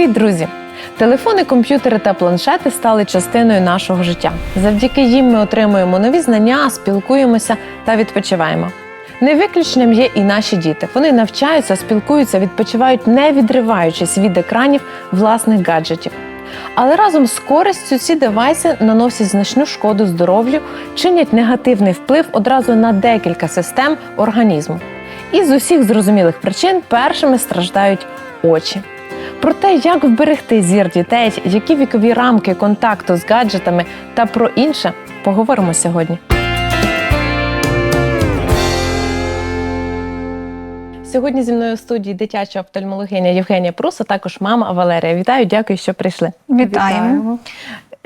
Привіт, друзі! Телефони, комп'ютери та планшети стали частиною нашого життя. Завдяки їм ми отримуємо нові знання, спілкуємося та відпочиваємо. Не виключенням є і наші діти. Вони навчаються, спілкуються, відпочивають, не відриваючись від екранів власних гаджетів. Але разом з користю ці девайси наносять значну шкоду здоров'ю, чинять негативний вплив одразу на декілька систем організму. І з усіх зрозумілих причин першими страждають очі. Про те, як вберегти зір дітей, які вікові рамки контакту з гаджетами та про інше поговоримо сьогодні. Сьогодні зі мною у студії дитяча офтальмологиня Євгенія Прус, а також мама Валерія. Вітаю, дякую, що прийшли. Вітаємо.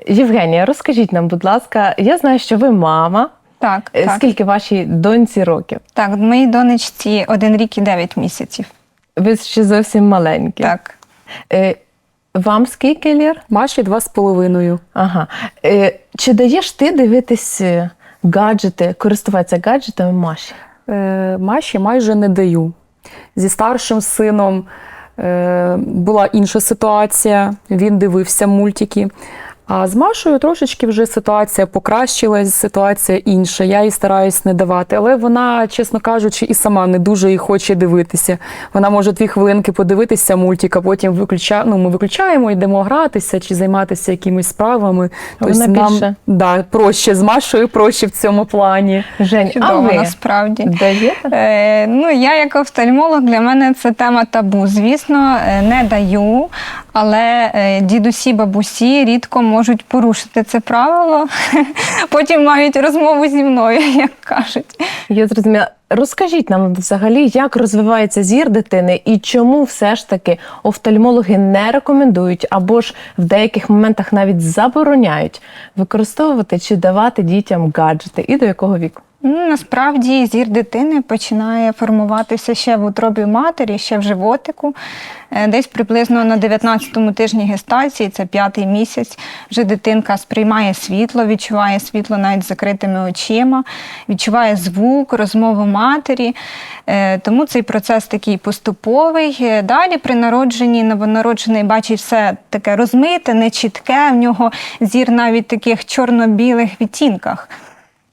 Євгенія, розкажіть нам, будь ласка, я знаю, що ви мама. Так, Е, так. Скільки вашій доньці років? Так, моїй донечці один рік і 9 місяців. Ви ще зовсім маленькі. Так. Е, Вам скільки лір? Маші два з половиною. Ага. Е, Чи даєш ти дивитись е, гаджети, користуватися гаджетами Маші? Е, Маші майже не даю. Зі старшим сином е, була інша ситуація. Він дивився мультики. А з Машою трошечки вже ситуація покращилась, ситуація інша. Я їй стараюсь не давати. Але вона, чесно кажучи, і сама не дуже і хоче дивитися. Вона може дві хвилинки подивитися мультик, а потім виключа... ну, ми виключаємо, йдемо гратися чи займатися якимись справами. Вона нам більше- да, проще з Машою, проще в цьому плані. Жень, а ви насправді. Е, ну, я як офтальмолог, для мене це тема табу. Звісно, е, не даю, але е, дідусі, бабусі рідко можуть порушити це правило. Потім мають розмову зі мною, як кажуть. Я зрозуміла. Розкажіть нам взагалі, як розвивається зір дитини і чому все ж таки офтальмологи не рекомендують або ж в деяких моментах навіть забороняють використовувати чи давати дітям гаджети і до якого віку? Ну, насправді зір дитини починає формуватися ще в утробі матері, ще в животику. Е, Десь приблизно на 19-му тижні гестації, це п'ятий місяць, вже дитинка сприймає світло, відчуває світло навіть з закритими очима, відчуває звук, розмову матері. Е, Тому цей процес такий поступовий. Е, Далі при народженні новонароджений бачить все таке розмите, нечітке, в нього зір навіть таких чорно-білих відтінках.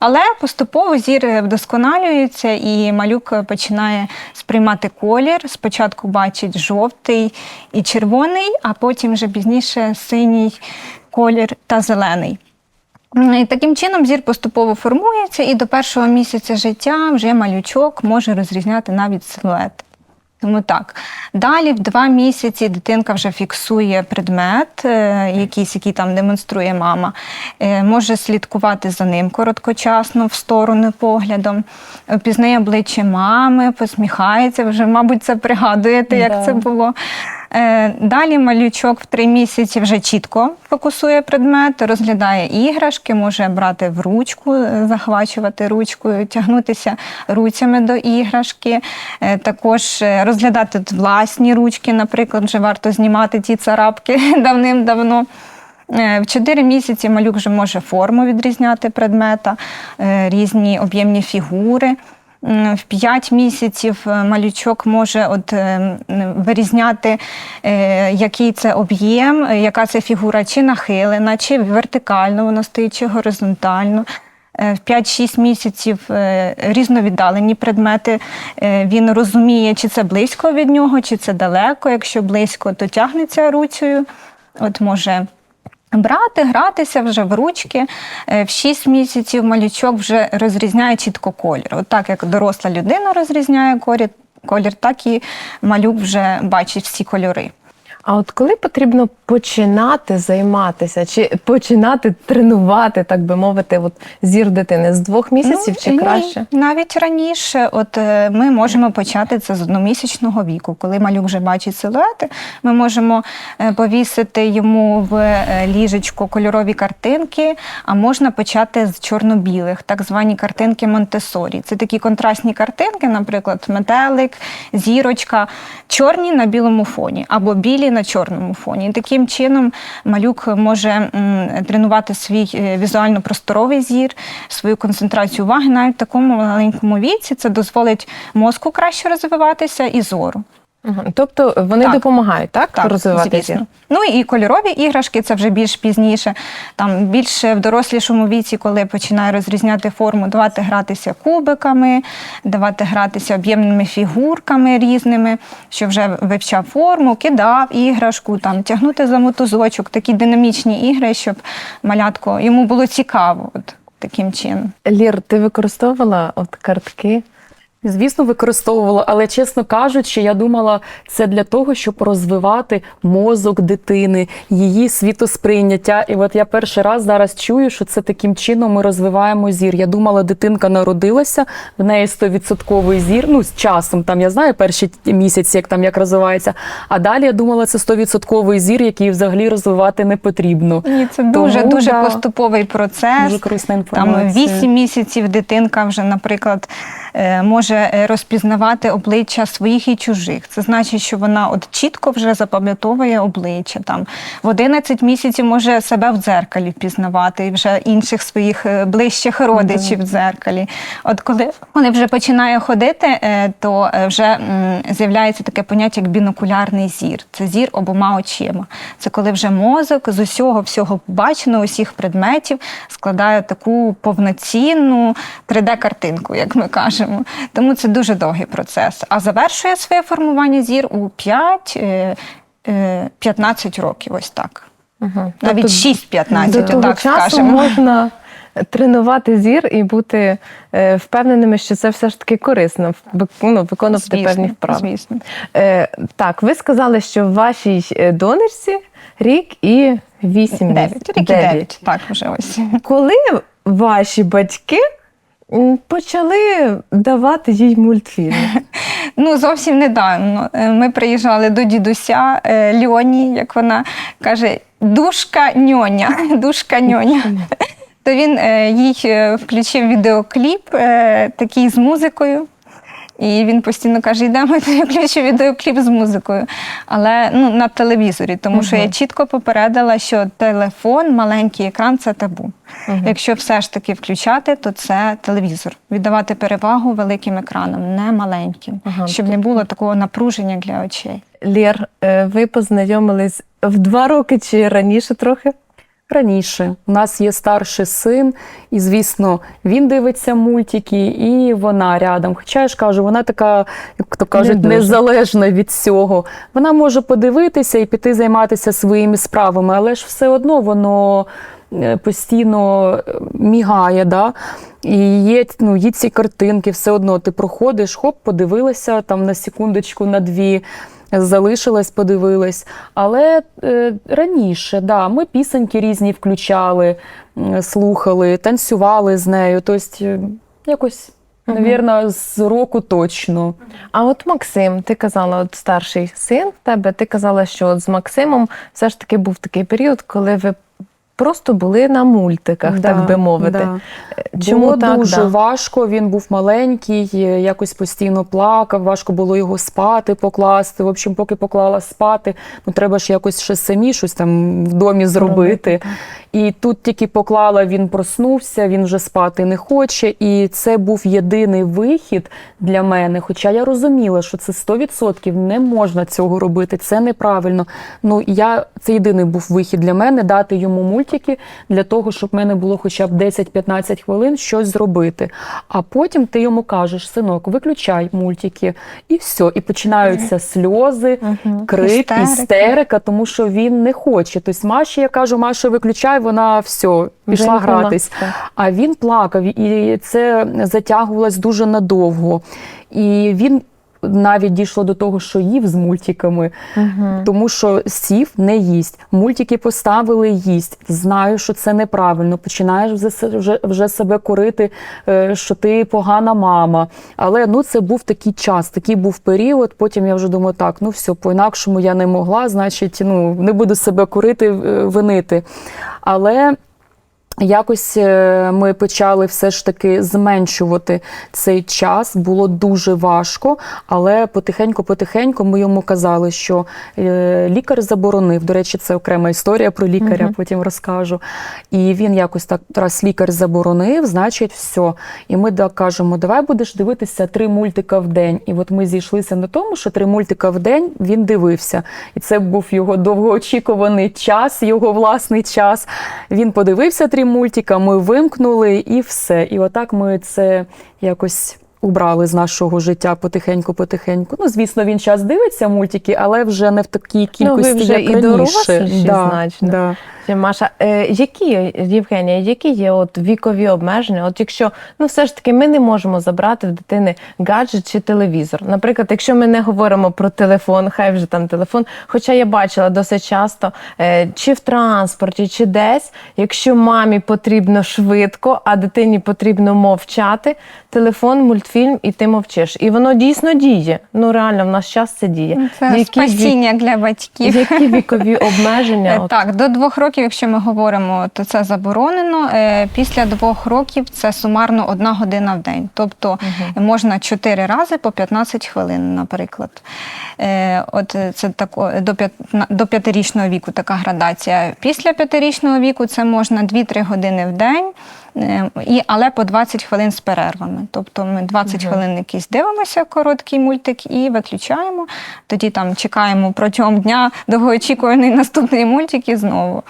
Але поступово зір вдосконалюється, і малюк починає сприймати колір. Спочатку бачить жовтий і червоний, а потім вже пізніше синій колір та зелений. І таким чином зір поступово формується, і до першого місяця життя вже малючок може розрізняти навіть силует. Тому так. Далі в два місяці дитинка вже фіксує предмет, е, якийсь, який там демонструє мама, е, може слідкувати за ним короткочасно в сторону поглядом, опізнає пізнає обличчя мами, посміхається, вже, мабуть, це пригадуєте, як Да. це було. Е, Далі малючок в три місяці вже чітко фокусує предмет, розглядає іграшки, може брати в ручку, е, захвачувати ручкою, тягнутися руцями до іграшки, Е, також розглядати власні ручки, наприклад, вже варто знімати ті царапки давним-давно. В 4 місяці малюк вже може форму відрізняти предмета, різні об'ємні фігури. В 5 місяців е, малючок може от, е, вирізняти, е, який це об'єм, яка це фігура, чи нахилена, чи вертикально вона стоїть, чи горизонтально. В 5-6 місяців різновіддалені предмети. Він розуміє, чи це близько від нього, чи це далеко. Якщо близько, то тягнеться руцею. От може брати, гратися вже в ручки. Е, В 6 місяців малючок вже розрізняє чітко колір. От так як доросла людина розрізняє колір, колір, так і малюк вже бачить всі кольори. А от коли потрібно починати займатися чи починати тренувати, так би мовити, от зір дитини з двох місяців чи ні, краще? Навіть раніше, от е, ми можемо почати це з одномісячного віку. Коли малюк вже бачить силуети, ми можемо е, повісити йому в е, ліжечко кольорові картинки, а можна почати з чорно-білих, так звані картинки Монтесорі. Це такі контрастні картинки, наприклад, метелик, зірочка, чорні на білому фоні або білі на чорному фоні. І таким чином малюк може тренувати свій е, візуально-просторовий зір, свою концентрацію уваги навіть в такому маленькому віці. Це дозволить мозку краще розвиватися і зору. Тобто вони Так. допомагають, так? Так, розвивати зір? Ну і кольорові іграшки це вже більш пізніше. Там більше в дорослішому віці, коли починає розрізняти форму, давати гратися кубиками, давати гратися об'ємними фігурками різними, що вже вивчав форму, кидав іграшку, там тягнути за мотузочок, такі динамічні ігри, щоб малятко йому було цікаво. От таким чином. Лір, ти використовувала от картки? Звісно, використовувала, але чесно кажучи, я думала, це для того, щоб розвивати мозок дитини, її світосприйняття. І от я перший раз зараз чую, що це таким чином ми розвиваємо зір. Я думала, дитинка народилася, в неї 100% зір. Ну, з часом там я знаю перші місяці, як там як розвивається. А далі я думала, це 100% зір, який взагалі розвивати не потрібно. Ні, це дуже Тому, дуже да, поступовий процес. Дуже корисна Там інформація. 8 місяців дитинка вже, наприклад, може е, розпізнавати обличчя своїх і чужих. Це значить, що вона от чітко вже запам'ятовує обличчя. Там в 11 місяців може себе в дзеркалі впізнавати і вже інших своїх е, ближчих родичів в дзеркалі. От коли вони вже починає ходити, е, то е, вже з'являється таке поняття як бінокулярний зір. Це зір обома очима. Це коли вже мозок з усього всього побаченого, усіх предметів складає таку повноцінну 3D-картинку, як ми кажемо. Тому це дуже довгий процес. А завершує своє формування зір у 5 е, е, 15 років, ось так. Угу. Навіть 6-15, До того отак часу скажемо. можна тренувати зір і бути е, впевненими, що це все ж таки корисно, ну, виконувати Звісно, певні вправи. Звісно. Е, так, ви сказали, що в вашій донечці рік і вісім Дев'ять. Рік і дев'ять. Так, вже ось. Коли ваші батьки почали давати їй мультфільми? Ну, зовсім недавно. Ми приїжджали до дідуся е, Льоні, як вона каже, душка ньоня. Душка ньоня. То він е, їй е, включив відеокліп такий з музикою. І він постійно каже: йдемо, я включу відеокліп з музикою. Але ну, на телевізорі, тому що я чітко попередила, що телефон, маленький екран це табу. Якщо все ж таки включати, то це телевізор. Віддавати перевагу великим екранам, не маленьким, Ага. щоб не було такого напруження для очей. Лєр, е, ви познайомились в два роки чи раніше трохи? Раніше у нас є старший син, і звісно, він дивиться мультики, і вона рядом. Хоча я ж кажу, вона така, як то кажуть, дуже. незалежна від цього. Вона може подивитися і піти займатися своїми справами, але ж все одно воно е, постійно е, мігає. Да? І є, ну, є ці картинки, все одно ти проходиш, хоп, подивилася там на секундочку, на дві. Залишилась, подивилась. Але е, раніше, да, ми пісеньки різні включали, слухали, танцювали з нею. Тобто, е, якось, навірно, з року точно. А от Максим, ти казала, от старший син в тебе, ти казала, що от з Максимом все ж таки був такий період, коли ви просто були на мультиках, так би мовити. Да. Чому було так? дуже да? важко, він був маленький, е, якось постійно плакав, важко було його спати, покласти. В общем, поки поклала спати, ну треба ж якось ще самі щось там в домі зробити. Робити, І тут тільки поклала, він проснувся, він вже спати не хоче. І це був єдиний вихід для мене. Хоча я розуміла, що це 100% не можна цього робити, це неправильно. Ну я це єдиний був вихід для мене дати йому мультики для того, щоб в мене було хоча б 10-15 хвилин щось зробити. А потім ти йому кажеш, синок, виключай мультики, і все. І починаються сльози, крик, Істерика. істерика, тому що він не хоче. Тобто Маші, я кажу, Маша, виключай, вона все, пішла гратись. А він плакав, і це затягувалось дуже надовго. І він навіть дійшло до того, що їв з мультиками, тому що сів не їсть. Мультики поставили їсть. Знаю, що це неправильно. Починаєш вже, вже себе корити, е, що ти погана мама. Але ну це був такий час, такий був період. Потім я вже думаю, так, ну все, по-інакшому я не могла, значить, ну не буду себе корити, е, винити. Але Якось е, ми почали все ж таки зменшувати цей час. Було дуже важко, але потихеньку-потихеньку ми йому казали, що е, лікар заборонив. До речі, це окрема історія про лікаря, Мгм. потім розкажу. І він якось так раз лікар заборонив, значить, все. І ми да, кажемо, давай будеш дивитися три мультика в день. І от ми зійшлися на тому, що три мультика в день він дивився. І це був його довгоочікуваний час, його власний час. Він подивився три мультика, ми вимкнули і все. І отак ми це якось. Убрали з нашого життя потихеньку-потихеньку. Ну, звісно, він час дивиться мультики, але вже не в такій Ну, ви кількості, вже як і раніше. доросліші значно. Да. Маша, е, які Євгенія, які є от вікові обмеження? От якщо ну все ж таки ми не можемо забрати в дитини гаджет чи телевізор. Наприклад, якщо ми не говоримо про телефон, хай вже там телефон. Хоча я бачила досить часто, е, чи в транспорті, чи десь, якщо мамі потрібно швидко, а дитині потрібно мовчати, телефон, мультфільм, і ти мовчиш. І воно дійсно діє. Ну реально, в наш час це діє. Це Які спасіння для батьків. Які вікові обмеження? Е, От Так, до двох років, якщо ми говоримо, то це заборонено. Е, Після двох років це сумарно одна година в день. Тобто можна чотири рази по 15 хвилин, наприклад. Е, От це тако, до п'ятирічного віку така градація. Після п'ятирічного віку це можна 2-3 години в день. Е, І, але по 20 хвилин з перервами. Тобто ми 20 хвилин якийсь дивимося, короткий мультик, і виключаємо. Тоді там чекаємо протягом дня довгоочікуваний наступний мультик і знову.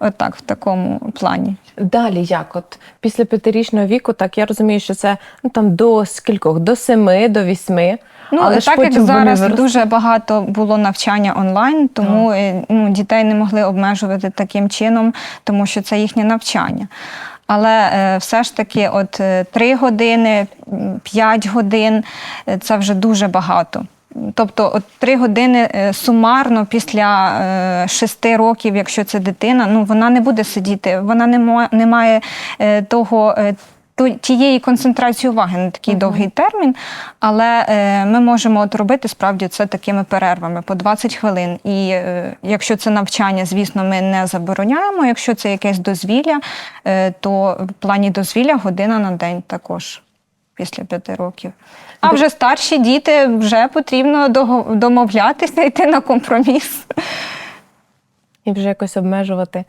Отак, в такому плані. Далі як? От після п'ятирічного віку, так я розумію, що це ну там до скількох? До семи, до вісьми. Ну, але так як зараз виростуть. дуже багато було навчання онлайн, тому е, ну, дітей не могли обмежувати таким чином, тому що це їхнє навчання. Але е, все ж таки, от 3 години, 5 годин е, це вже дуже багато. Тобто, от 3 години е, сумарно після 6 років, якщо це дитина, ну вона не буде сидіти, вона не, має е, того. Тієї концентрації уваги на такий довгий термін, але е, ми можемо от робити справді це такими перервами по 20 хвилин. І е, якщо це навчання, звісно, ми не забороняємо. Якщо це якесь дозвілля, е, то в плані дозвілля година на день також після п'яти років. А вже старші діти вже потрібно домовлятися, йти на компроміс. І вже якось обмежувати.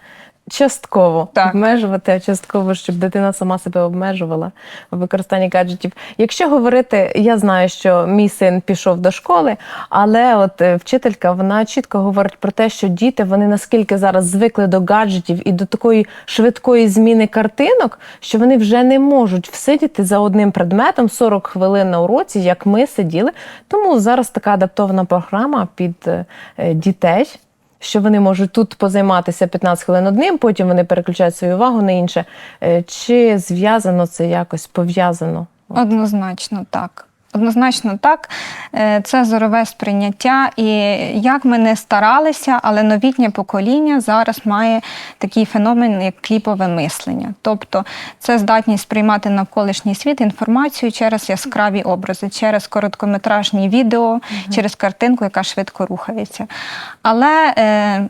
Частково Так. обмежувати, а частково, щоб дитина сама себе обмежувала в використанні гаджетів. Якщо говорити, я знаю, що мій син пішов до школи, але от е, вчителька вона чітко говорить про те, що діти вони наскільки зараз звикли до гаджетів і до такої швидкої зміни картинок, що вони вже не можуть всидіти за одним предметом 40 хвилин на уроці, як ми сиділи. Тому зараз така адаптована програма під е, дітей що вони можуть тут позайматися 15 хвилин одним, потім вони переключають свою увагу на інше. Е, Чи зв'язано це якось пов'язано? Однозначно так. Однозначно так, Е, це зорове сприйняття, і як ми не старалися, але новітнє покоління зараз має такий феномен, як кліпове мислення. Тобто це здатність сприймати навколишній світ інформацію через яскраві образи, через короткометражні відео, через картинку, яка швидко рухається. Але е,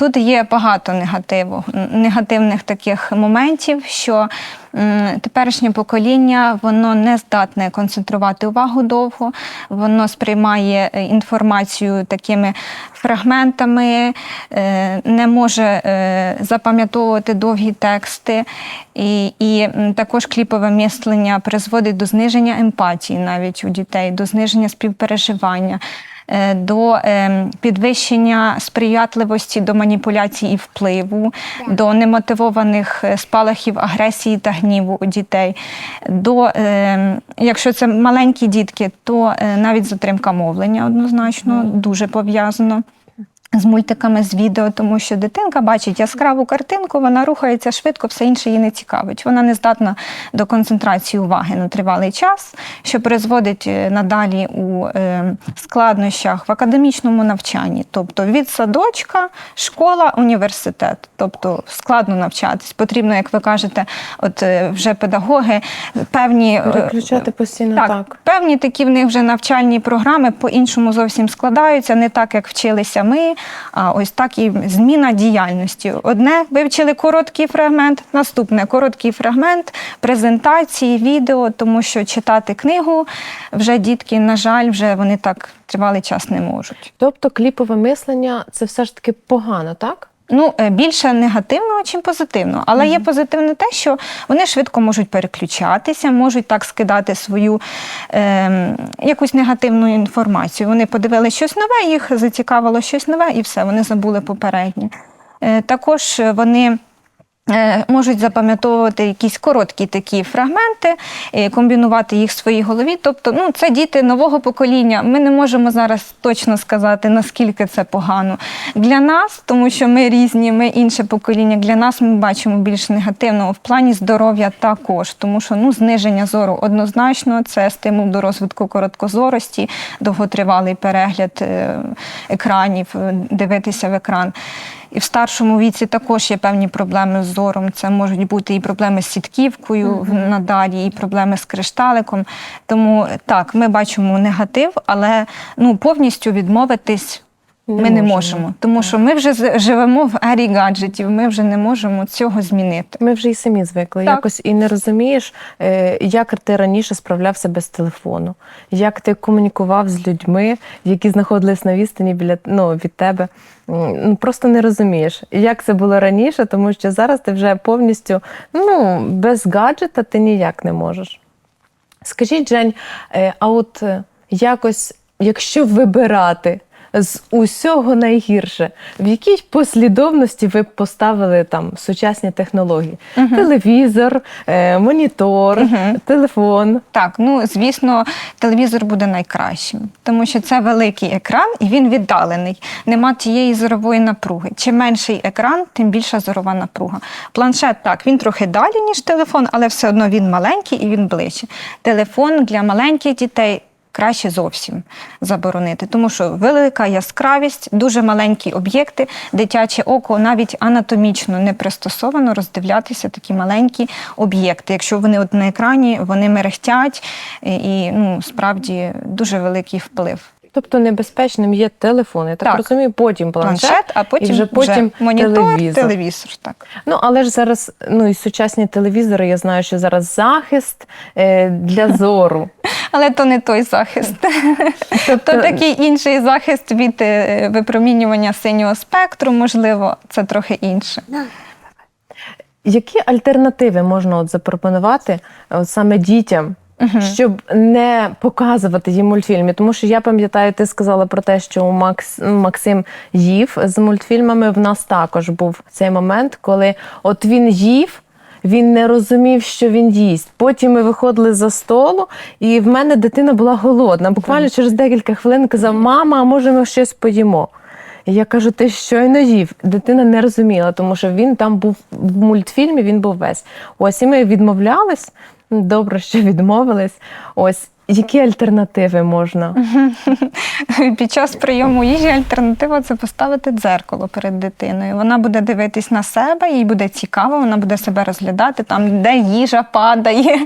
Тут є багато негативу, негативних таких моментів, що теперішнє покоління воно не здатне концентрувати увагу довго, воно сприймає е, інформацію такими фрагментами, е, не може е, запам'ятовувати довгі тексти, і, і також кліпове мислення призводить до зниження емпатії навіть у дітей, до зниження співпереживання до е, підвищення сприятливості до маніпуляцій і впливу, до немотивованих е, спалахів агресії та гніву у дітей. До, е, якщо це маленькі дітки, то е, навіть затримка мовлення однозначно дуже пов'язано. З мультиками, з відео, тому що дитинка бачить яскраву картинку, вона рухається швидко, все інше її не цікавить. Вона не здатна до концентрації уваги на тривалий час, що призводить е, надалі у е, складнощах в академічному навчанні. Тобто від садочка, школа, університет. Тобто складно навчатись. Потрібно, як ви кажете, от е, вже педагоги певні Переключати постійно так. так, певні такі в них вже навчальні програми по-іншому зовсім складаються, не так, як вчилися ми. А ось так і зміна діяльності. Одне вивчили короткий фрагмент, наступне короткий фрагмент, презентації, відео, тому що читати книгу вже дітки, на жаль, вже вони так тривалий час не можуть. Тобто кліпове мислення це все ж таки погано, так? Ну, е, більше негативного, чим позитивного. Але є позитивне те, що вони швидко можуть переключатися, можуть так скидати свою е, якусь негативну інформацію. Вони подивилися щось нове, їх зацікавило щось нове, і все, вони забули попереднє. Е, також вони. Е, Можуть запам'ятовувати якісь короткі такі фрагменти, е, комбінувати їх в своїй голові. Тобто, ну це діти нового покоління. Ми не можемо зараз точно сказати, наскільки це погано для нас, тому що ми різні, ми інше покоління. Для нас ми бачимо більш негативного в плані здоров'я також, тому що ну зниження зору однозначно це стимул до розвитку короткозорості, довготривалий перегляд е, екранів, дивитися в екран. І в старшому віці також є певні проблеми з зором. Це можуть бути і проблеми з сітківкою в надалі, і проблеми з кришталиком. Тому так, ми бачимо негатив, але ну повністю відмовитись. Не ми не можемо. можемо, тому що ми вже живемо в ері гаджетів, ми вже не можемо цього змінити. Ми вже і самі звикли. Так. Якось і не розумієш, е, як ти раніше справлявся без телефону, як ти комунікував з людьми, які знаходились на відстані біля ну, від тебе. Ну просто не розумієш, як це було раніше, тому що зараз ти вже повністю ну, без гаджета ти ніяк не можеш. Скажіть, Жень, е, а от е, якось, якщо вибирати з усього найгірше, в якій послідовності ви б поставили там сучасні технології? Телевізор, е, монітор, телефон. Так, ну звісно, телевізор буде найкращим, тому що це великий екран і він віддалений. Нема тієї зорової напруги. Чим менший екран, тим більша зорова напруга. Планшет так, він трохи далі, ніж телефон, але все одно він маленький і він ближче. Телефон для маленьких дітей. Краще зовсім заборонити, тому що велика яскравість, дуже маленькі об'єкти, дитяче око навіть анатомічно не пристосовано роздивлятися такі маленькі об'єкти. Якщо вони от на екрані, вони мерехтять і, ну, справді дуже великий вплив. Тобто небезпечним є телефон. Я так, Так. розумію, потім планшет, Планшет, а потім і вже потім монітор, телевізор. телевізор. Так. Ну, але ж зараз ну, і сучасні телевізори, я знаю, що зараз захист е, для зору. Але то не той захист. Тобто- То такий інший захист від е, випромінювання синього спектру, можливо, це трохи інше. Які альтернативи можна от запропонувати от саме дітям, щоб не показувати їм мультфільми? Тому що я пам'ятаю, ти сказала про те, що у Макс, Максим їв з мультфільмами. В нас також був цей момент, коли от він їв. Він не розумів, що він їсть. Потім ми виходили за столу, і в мене дитина була голодна. Буквально через декілька хвилин казав: Мама, а може ми щось поїмо? І я кажу, ти щойно їв. Дитина не розуміла, тому що він там був в мультфільмі, він був весь. Ось і ми відмовлялись. Добре, що відмовились. Ось які альтернативи можна? Під час прийому їжі альтернатива це поставити дзеркало перед дитиною. Вона буде дивитись на себе, їй буде цікаво, вона буде себе розглядати, там, де їжа падає,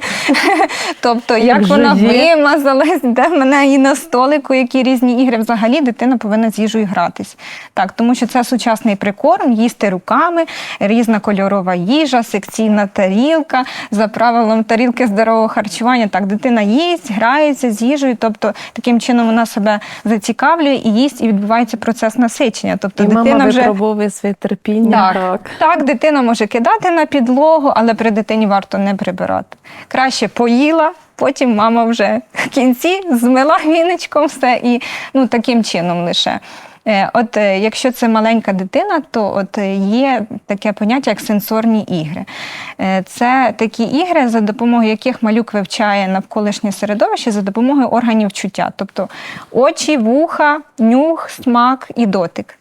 тобто як, Як вона вимазалась, де в мене і на столику, які різні ігри. Взагалі дитина повинна з їжею гратись. Так, тому що це сучасний прикорм, їсти руками, різна кольорова їжа, секційна тарілка, за правилом тарілки здорового харчування. Так, дитина їсть, грається з їжею, тобто таким чином вона себе зацікавлює і їсть, і відбувається процес насичення. Тобто і дитина мама вже випробовує своє терпіння. так, так. дитина може кидати на підлогу, але при дитині варто не прибирати. Краще поїла, потім мама вже в кінці змила віночком все і ну, таким чином лише. Е, От е, якщо це маленька дитина, то от е, є таке поняття, як сенсорні ігри. Це такі ігри, за допомогою яких малюк вивчає навколишнє середовище за допомогою органів чуття, тобто очі, вуха, нюх, смак і дотик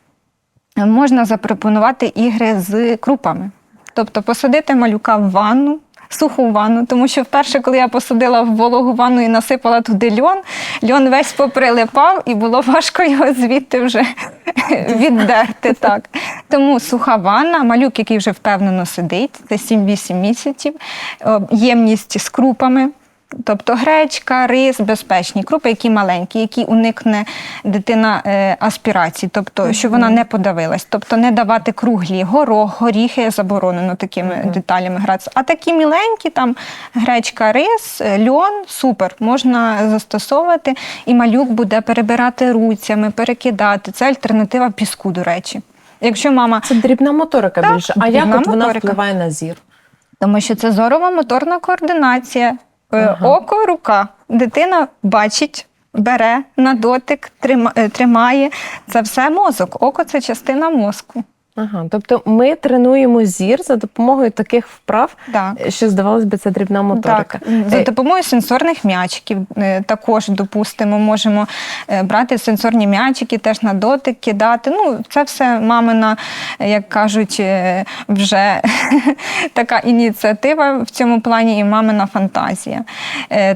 можна запропонувати ігри з крупами. Тобто посадити малюка в ванну, суху ванну, тому що вперше, коли я посадила в вологу ванну і насипала туди льон, льон весь поприлипав і було важко його звідти вже віддерти. Так. Тому суха ванна, малюк, який вже впевнено сидить, це 7-8 місяців, ємність з крупами. Тобто гречка, рис, безпечні крупи, які маленькі, які уникне дитина е, аспірації, тобто щоб вона не подавилась. Тобто не давати круглі горох, горіхи заборонено такими деталями гратися. А такі міленькі, там гречка, рис, е, льон, супер, можна застосовувати, і малюк буде перебирати руцями, перекидати. Це альтернатива піску, до речі. Якщо мама Це дрібна моторика Так, більше. А як от вона моторика. впливає на зір? Тому що це зорова моторна координація. Е, Ага. Око, рука. Дитина бачить, бере на дотик, е, тримає. Це все мозок. Око це частина мозку. Ага, тобто ми тренуємо зір за допомогою таких вправ, Так. що здавалось би, це дрібна моторика. Так, за Е, допомогою сенсорних м'ячиків е, також допустимо, можемо е, брати сенсорні м'ячики, теж на дотик кидати. Ну, це все мамина, як кажуть, вже така ініціатива в цьому плані і мамина фантазія.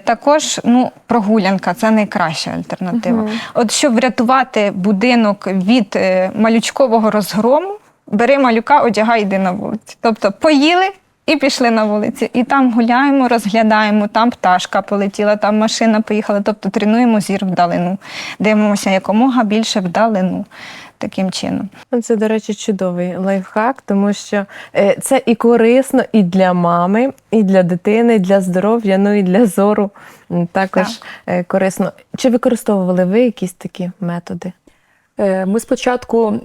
Також ну, прогулянка це найкраща альтернатива. От щоб врятувати будинок від малючкового розгрому, бери малюка, одягай, йди на вулицю. Тобто поїли. І пішли на вулиці, і там гуляємо, розглядаємо, там пташка полетіла, там машина поїхала. Тобто тренуємо зір вдалину, дивимося якомога більше вдалину таким чином. Це, до речі, чудовий лайфхак, тому що е, це і корисно і для мами, і для дитини, і для здоров'я, ну і для зору також е, корисно. Чи використовували ви якісь такі методи? Е, Ми спочатку,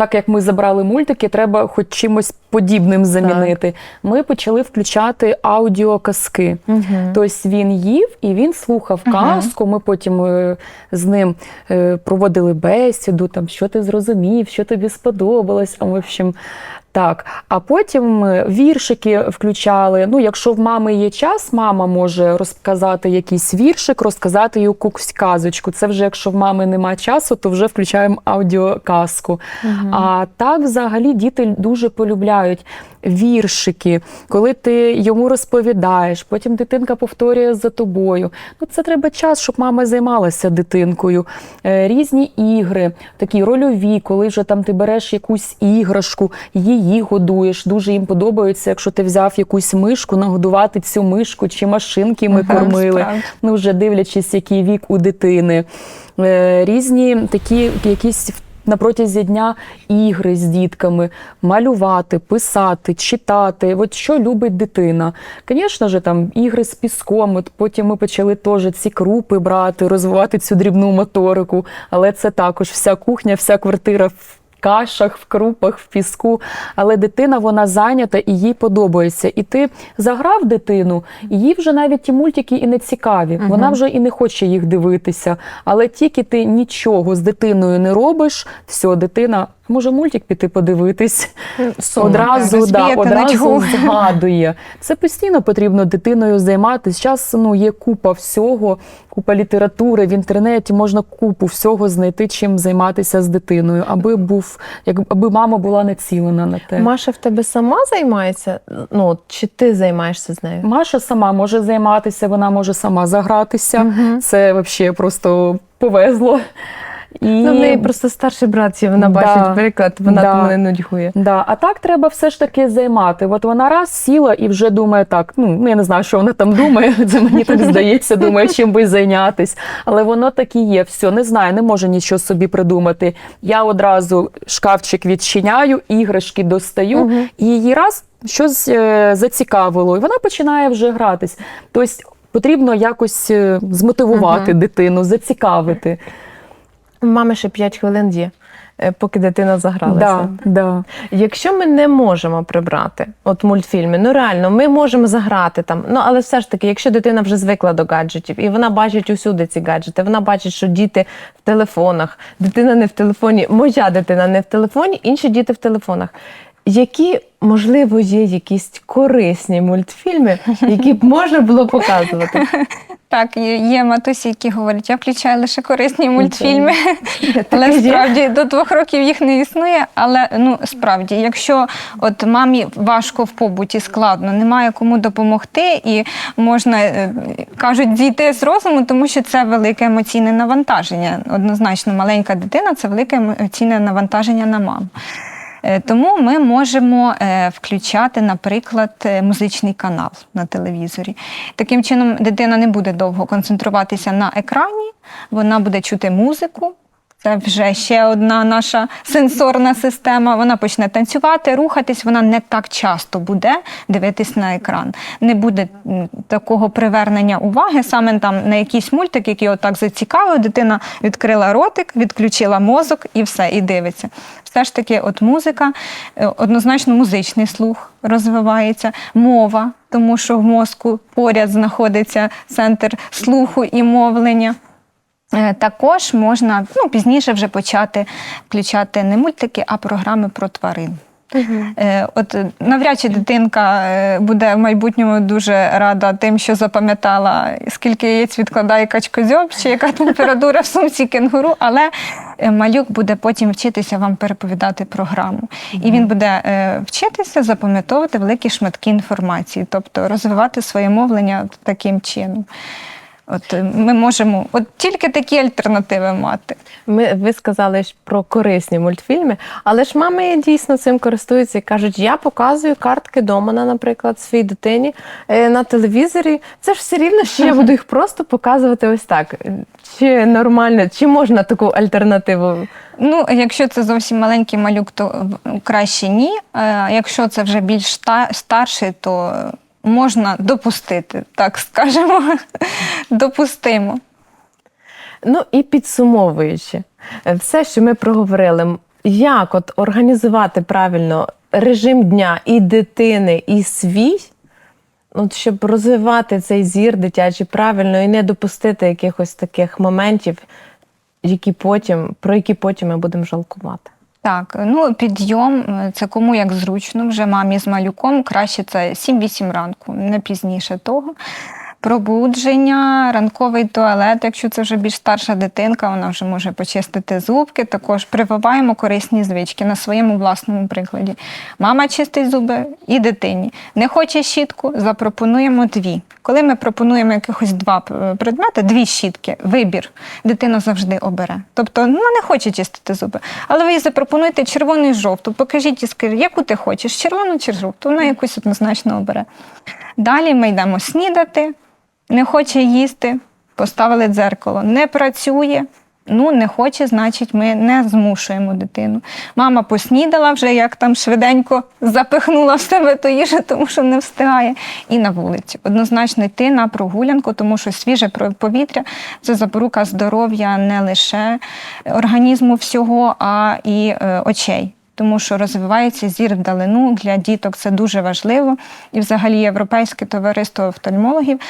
так як ми забрали мультики, треба хоч чимось подібним замінити. Ми почали включати аудіоказки. Тобто він їв і він слухав казку. Ми потім е, з ним е, проводили бесіду, там, що ти зрозумів, що тобі сподобалось. А, в общем, так. А потім віршики включали. Ну, якщо в мами є час, мама може розказати якийсь віршик, розказати якусь казочку. Це вже якщо в мами немає часу, то вже включаємо аудіоказку. А так, взагалі, діти дуже полюбляють віршики, коли ти йому розповідаєш, потім дитинка повторює за тобою. Ну, це треба час, щоб мама займалася дитинкою. Е, Різні ігри, такі рольові, коли вже там ти береш якусь іграшку, її годуєш. Дуже їм подобається, якщо ти взяв якусь мишку, нагодувати цю мишку чи машинки ми Ага, кормили. справді. Ну, вже дивлячись, який вік у дитини. Е, Різні такі якісь на протязі дня ігри з дітками, малювати, писати, читати. От що любить дитина. Звісно ж, там ігри з піском. От потім ми почали теж ці крупи брати, розвивати цю дрібну моторику. Але це також вся кухня, вся квартира кашах, в крупах, в піску. Але дитина вона зайнята і їй подобається. І ти заграв дитину, і їй вже навіть ті мультики і не цікаві. Вона вже і не хоче їх дивитися. Але тільки ти нічого з дитиною не робиш, все, дитина. Може мультик піти подивитись, Сумно. одразу, да, одразу згадує. Це постійно потрібно дитиною займатися. Зараз ну, є купа всього, купа літератури в інтернеті, можна купу всього знайти, чим займатися з дитиною, аби був, як аби мама була націлена на те. Маша в тебе сама займається? Ну, чи ти займаєшся з нею? Маша сама може займатися, вона може сама загратися. Це взагалі просто повезло. І... Ну, в неї просто старший брат вона Да. бачить приклад, вона Да. не нудьгує. Да, а так треба все ж таки займати. От вона раз сіла і вже думає так. Ну ну, я не знаю, що вона там думає. Це мені так здається, думає, чим би зайнятись. Але воно так і є. Все, не знаю, не можу нічого собі придумати. Я одразу шкафчик відчиняю, іграшки достаю, і її раз щось е, зацікавило, і вона починає вже гратись. Тобто потрібно якось е, змотивувати дитину, зацікавити. У мами ще 5 хвилин є, е, поки дитина загралася. Да, да. Якщо ми не можемо прибрати от мультфільми, ну реально, ми можемо заграти там. Ну але все ж таки, якщо дитина вже звикла до гаджетів і вона бачить усюди ці гаджети, вона бачить, що діти в телефонах, дитина не в телефоні, моя дитина не в телефоні, інші діти в телефонах. Які, можливо, є якісь корисні мультфільми, які б можна було показувати? Так, є, є матусі, які говорять, я включаю лише корисні мультфільми. Але справді до двох років їх не існує. Але ну справді, якщо от мамі важко в побуті складно, немає кому допомогти, і можна е, кажуть зійти з розуму, тому що це велике емоційне навантаження. Однозначно, маленька дитина це велике емоційне навантаження на маму. Е, Тому ми можемо е, включати, наприклад, е, музичний канал на телевізорі. Таким чином, дитина не буде довго концентруватися на екрані, вона буде чути музику. Це вже ще одна наша сенсорна система. Вона почне танцювати, рухатись. Вона не так часто буде дивитись на екран. Не буде такого привернення уваги саме там на якийсь мультик, який отак зацікавив. Дитина відкрила ротик, відключила мозок і все, і дивиться. Все ж таки, от музика, е, однозначно музичний слух розвивається, мова, тому що в мозку поряд знаходиться центр слуху і мовлення. Е, Також можна ну, пізніше вже почати включати не мультики, а програми про тварин. Е, От е, навряд чи дитинка буде в майбутньому дуже рада тим, що запам'ятала, скільки яєць відкладає качкозьоб, чи яка температура в сумці кенгуру, але малюк буде потім вчитися вам переповідати програму. І він буде вчитися запам'ятовувати великі шматки інформації, тобто розвивати своє мовлення таким чином. От е, ми можемо от тільки такі альтернативи мати. Ми ви сказали ж про корисні мультфільми, але ж мами дійсно цим користуються і кажуть, я показую картки Домана, наприклад, своїй дитині е, на телевізорі. Це ж все рівно, що я буду їх просто показувати ось так. Чи нормально, чи можна таку альтернативу? Ну, якщо це зовсім маленький малюк, то краще ні. Е, Якщо це вже більш старший, то можна допустити, так скажемо. Допустимо. Ну і підсумовуючи, все, що ми проговорили, як от організувати правильно режим дня і дитини, і свій, от щоб розвивати цей зір дитячий правильно і не допустити якихось таких моментів, які потім, про які потім ми будемо жалкувати. Так, ну підйом е, це кому як зручно, вже мамі з малюком краще це 7-8 ранку, не пізніше того. Пробудження, ранковий туалет, якщо це вже більш старша дитинка, вона вже може почистити зубки. Також прививаємо корисні звички на своєму власному прикладі. Мама чистить зуби і дитині. Не хоче щітку, запропонуємо дві. Коли ми пропонуємо якихось два е, предмети, дві щітки, вибір, дитина завжди обере. Тобто вона не хоче чистити зуби, але ви їй запропонуєте червону і жовту. Покажіть яку ти хочеш, червону чи жовту, вона якусь однозначно обере. Далі ми йдемо снідати, не хоче їсти, поставили дзеркало, не працює. Ну, не хоче, значить, ми не змушуємо дитину. Мама поснідала вже, як там швиденько запихнула в себе ту їжу, тому що не встигає. І на вулицю. Однозначно йти на прогулянку, тому що свіже повітря це запорука здоров'я не лише організму всього, а і е, очей тому що розвивається зір вдалину для діток. Це дуже важливо. І, взагалі, Європейське товариство офтальмологів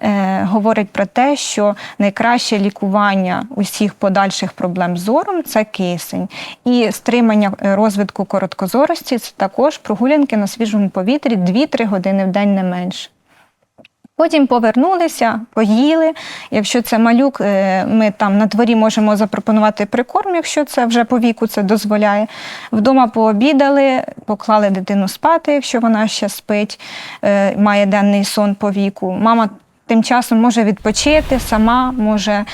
е, говорить про те, що найкраще лікування усіх подальших проблем з зором це кисень. І стримання е, розвитку короткозорості це також прогулянки на свіжому повітрі 2-3 години в день не менше. Потім повернулися, поїли. Якщо це малюк, е, ми там на дворі можемо запропонувати прикорм, якщо це вже по віку це дозволяє. Вдома пообідали, поклали дитину спати, якщо вона ще спить, е, має денний сон по віку. Мама тим часом може відпочити сама, може.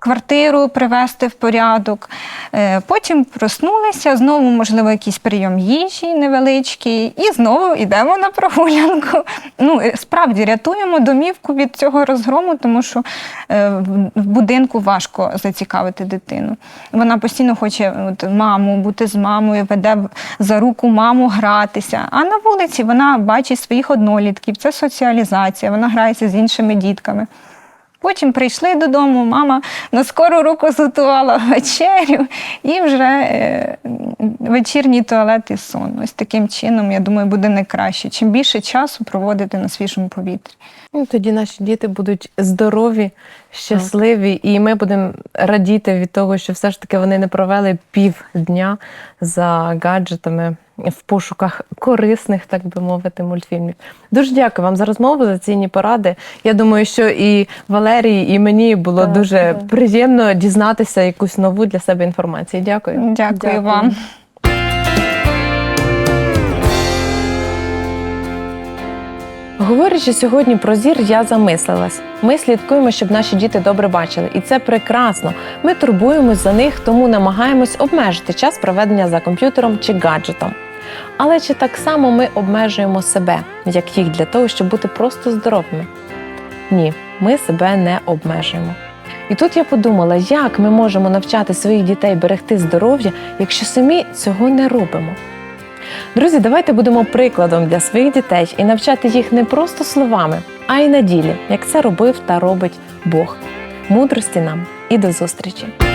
Квартиру привести в порядок, Е, потім проснулися, знову, можливо, якийсь прийом їжі невеличкий, і знову йдемо на прогулянку. Ну, справді рятуємо домівку від цього розгрому, тому що е, в будинку важко зацікавити дитину. Вона постійно хоче от, маму, бути з мамою, веде за руку маму гратися. А на вулиці вона бачить своїх однолітків, це соціалізація, вона грається з іншими дітками. Потім прийшли додому, мама на скору руку зготувала вечерю і вже е, вечірній туалет і сон. Ось таким чином, я думаю, буде найкраще. Чим більше часу проводити на свіжому повітрі. Ну, тоді наші діти будуть здорові, щасливі, і ми будемо радіти від того, що все ж таки вони не провели півдня за гаджетами в пошуках корисних, так би мовити, мультфільмів. Дуже дякую вам за розмову, за цінні поради. Я думаю, що і Валерії, і мені було Так, дуже так. приємно дізнатися якусь нову для себе інформацію. Дякую. Дякую, Дякую. вам. Говорячи сьогодні про зір, я замислилась. Ми слідкуємо, щоб наші діти добре бачили, і це прекрасно. Ми турбуємось за них, тому намагаємось обмежити час проведення за комп'ютером чи гаджетом. Але чи так само ми обмежуємо себе, як їх для того, щоб бути просто здоровими? Ні, ми себе не обмежуємо. І тут я подумала, як ми можемо навчати своїх дітей берегти здоров'я, якщо самі цього не робимо. Друзі, давайте будемо прикладом для своїх дітей і навчати їх не просто словами, а й на ділі, як це робив та робить Бог. Мудрості нам і до зустрічі!